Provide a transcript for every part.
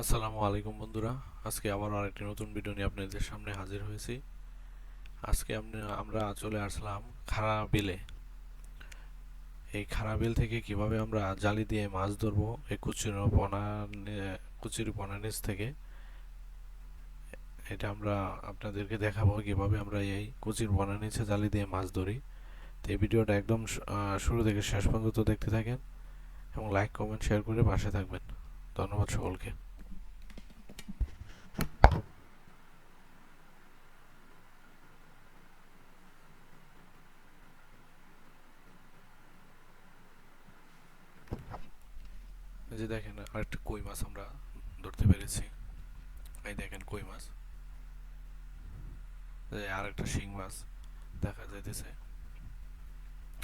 আসসালামু আলাইকুম বন্ধুরা। আজকে আবার আরেকটি নতুন ভিডিও নিয়ে আপনাদের সামনে হাজির হয়েছি। আজকে আমরা চলে আসলাম খাড়া বিলে এই খাড়া বিল থেকে কীভাবে আমরা জালি দিয়ে মাছ ধরবো, এই কুচির পোনা নে- কুচির পোনা নিচ থেকে, এটা আমরা আপনাদেরকে দেখাবো কীভাবে আমরা এই কুচির পোনা নিচে জালি দিয়ে মাছ ধরি। তো এই ভিডিওটা একদম শুরু থেকে শেষ পর্যন্ত দেখতে থাকেন এবং লাইক কমেন্ট শেয়ার করে পাশে থাকবেন। ধন্যবাদ সকলকে এই যে দেখেন আরেকটা কই মাছ আমরা ধরতে পেরেছি। এই দেখেন কই মাছ। এই একটা শিং মাছ দেখা যাইতেছে।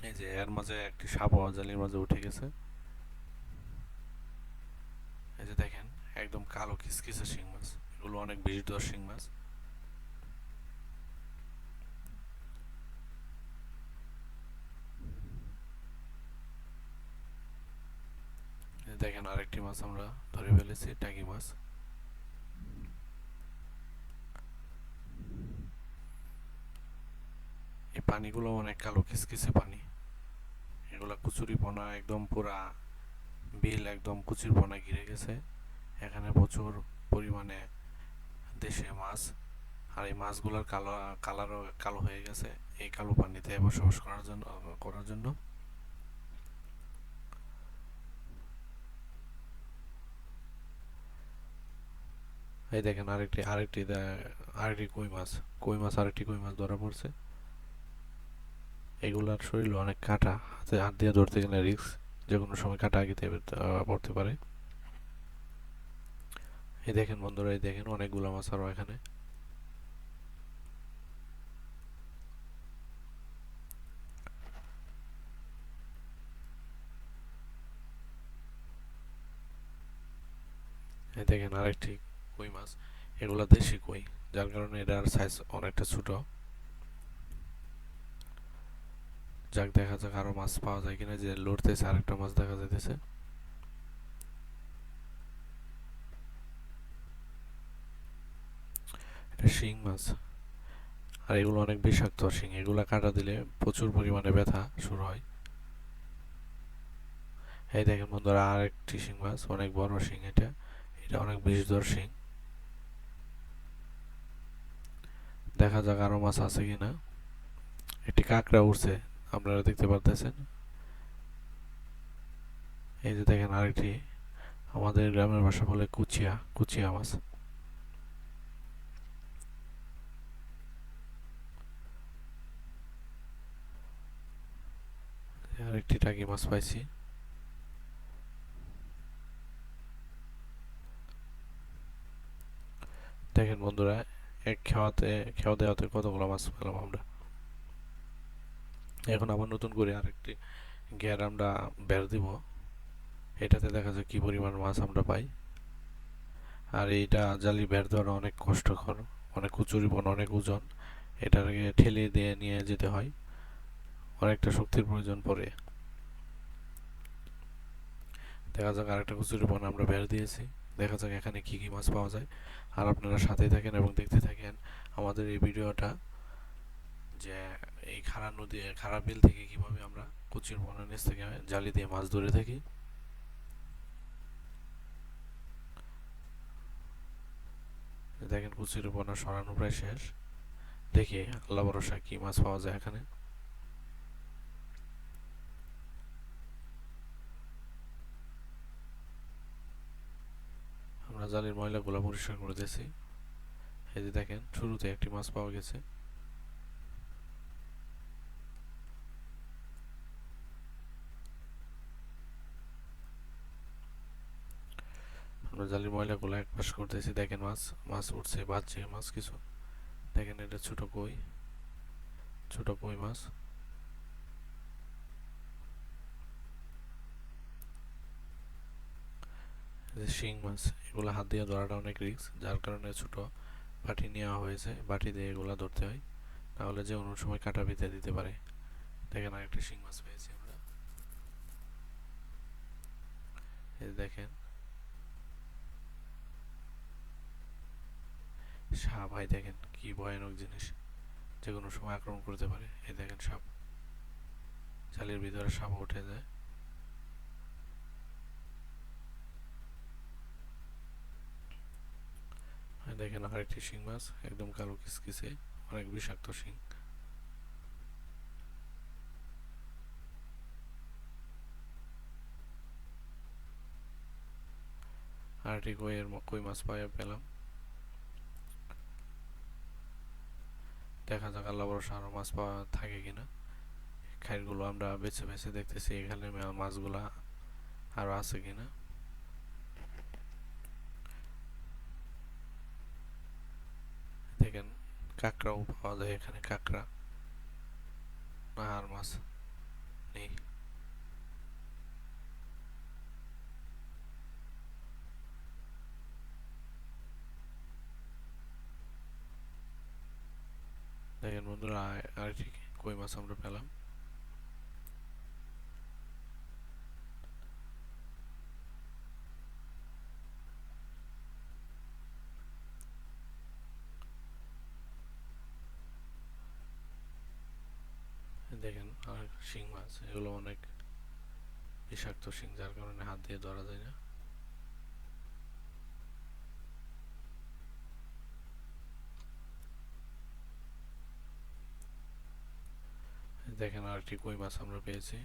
এই যে এর মাঝে একটি সাপ জালির মাঝে উঠে গেছে। এই যে দেখেন, একদম কালো কিসকিসে শিং মাছ। এগুলো অনেক বেশি দর শিং মাছ এই আরেকটি মাছ আমরা ধরে ফেলেছি টাকি মাছ। এই পানিগুলো অনেক কালো কিসকিসে পানি। এগুলা কুচুরি পোনা একদম পুরা বিল একদম কুচির পোনা ঘিরে গেছে। এখানে প্রচুর পরিমাণে দেশে মাছ। আর এই মাছগুলোর কালো, কালারও কালো হয়ে গেছে এই কালো পানিতে বসবাস করার জন্য করার জন্য। এই দেখেন আরেকটি আরেকটি আরেকটি কই মাছ কই মাছ, আরেকটি কই মাছ ধরা পড়ছে। এগুলার শরীরে অনেক কাটা, হাতে হাত দিয়ে ধরতে গেলে রিক্স যে কোনো সময় কাটা আগে পড়তে পারে। এই দেখেন বন্ধুরা, এই দেখেন অনেকগুলো মাছ আরও এখানে। দেখেন আরেকটি কই মাছ? এগুলা দেশি কই যার কারণে এটার সাইজ অনেকটা ছোট। যাক, দেখা যাক আরও মাছ পাওয়া যায় কিনা যে লড়তেছে, আরেকটা মাছ দেখা যাইতেছে। শিং মাছ। আর এগুলো অনেক বিষাক্ত শিং। এগুলা কাটা দিলে প্রচুর পরিমাণে ব্যথা শুরু হয়। এই দেখেন বন্ধুরা আর একটি শিং মাছ, অনেক বড় শিং এটা। এটা অনেক বিষধর শিং। দেখা যাক আরও মাছ আছে কিনা। একটি কাঁকড়া উঠছে আপনারা দেখতে পারতেছেন। এই যে দেখেন আরেকটি, আমাদের গ্রামের ভাষা বলে কুচিয়া কুচিয়া মাছ। আরেকটি টাকি মাছ পাইছি। দেখেন বন্ধুরা এক খাওয়াতে, খাওয়া দেওয়াতে কতগুলো মাছ পেলাম আমরা? এখন আবার নতুন করে আরেকটি গ্যার আমরা বের দিব। এটাতে দেখা যায় কি পরিমাণ মাছ আমরা পাই। আর এইটা জালি বের দেওয়াটা অনেক কষ্টকর, অনেক উঁচুরিপন অনেক ওজন। এটাকে ঠেলে দিয়ে নিয়ে যেতে হয়। অনেকটা শক্তির প্রয়োজন পড়ে। দেখা যাক আরেকটা কচুরিপন আমরা বের দিয়েছি। দেখা যাক এখানে কি কি মাছ পাওয়া যায়। আর আপনারা সাথেই থাকেন এবং দেখতে থাকেন আমাদের এই ভিডিওটা যে এই খাড়া নদী, খাড়া বিল থেকে কীভাবে আমরা কুচির বনের নিচ থেকে জালি দিয়ে মাছ ধরে থাকি। দেখেন কুচির বনা সরানো প্রায় শেষ। দেখি আল্লাহ ভরসা কি মাছ পাওয়া যায় এখানে আমরা জালির ময়লাগুলো পরিষ্কার করে দিয়েছি। এই যে দেখেন, শুরুতে একটি মাছ পাওয়া গেছে। আমরা জালির ময়লাগুলো এক পাশ করতেছি, দেখেন মাছ মাছ উঠছে, বাজছে মাছ কিছু। দেখেন এটা ছোট কই ছোট কই মাছ এই যে শিং মাছ, এগুলো হাত দিয়ে ধরাটা অনেক রিক্স যার কারণে ছোট বাটি নেওয়া হয়েছে, বাটি দিয়ে এগুলো ধরতে হয়। তাহলে যে কোনো সময় কাটা বিতে দিতে পারে। দেখেন আরেকটা শিং মাছ পেয়েছি আমরা। এই দেখেন। সাপ, ভাই দেখেন কি ভয়ানক জিনিস। যে কোনো সময় আক্রমণ করতে পারে। এই দেখেন সাপ। জালের ভিতরে সাপ উঠে যায়। দেখেন আরেকটি শিং মাছ, একদম কালো কিসকিসে, অনেক বিষাক্ত শিং। আরেকটি কইয়ের কই মাছ পাই পেলাম। দেখা যাক আল্লাহ ভরসা আরও মাছ পাওয়া থাকে কিনা। খাইরগুলো আমরা বেছে বেছে দেখতেছি, এখানে মাছগুলা আরও আছে কিনা দেখেন কাঁকড়াও পাওয়া যায় এখানে, কাঁকড়া। নাহার মাছ নেই। দেখেন বন্ধুরা, আর আরেকটি কই মাছ আমরা পেলাম দেখেন আর শিং মাছ, এগুলো অনেক বিষাক্ত শিং, যার কারণে হাত দিয়ে ধরা যায় না। দেখেন আরেকটি কই মাছ আমরা পেয়েছি।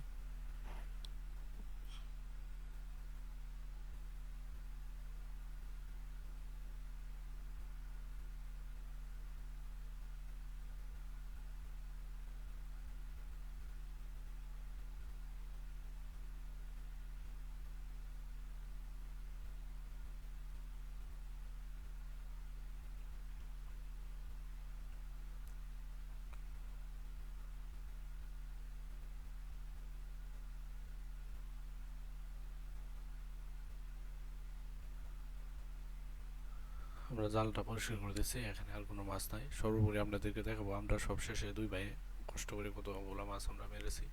আমরা জালটা পরিষ্কার করে দিচ্ছি এখানে আর কোনো মাছ নাই। সর্বোপরি আপনাদেরকে দেখাবো, আমরা সব শেষে দুই ভাইয়ে কষ্ট করে কতগুলো মাছ আমরা মেরেছি।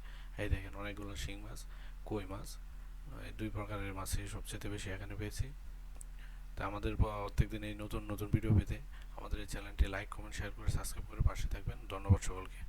এই দেখেন অনেকগুলো শিং মাছ, কই মাছ দুই প্রকারের মাছই সবচেয়ে বেশি এখানে পেয়েছি। তা আমাদের প্রত্যেক দিন এই নতুন নতুন ভিডিও পেতে আমাদের এই চ্যানেলটি লাইক কমেন্ট শেয়ার করে সাবস্ক্রাইব করে পাশে থাকবেন। ধন্যবাদ সকলকে।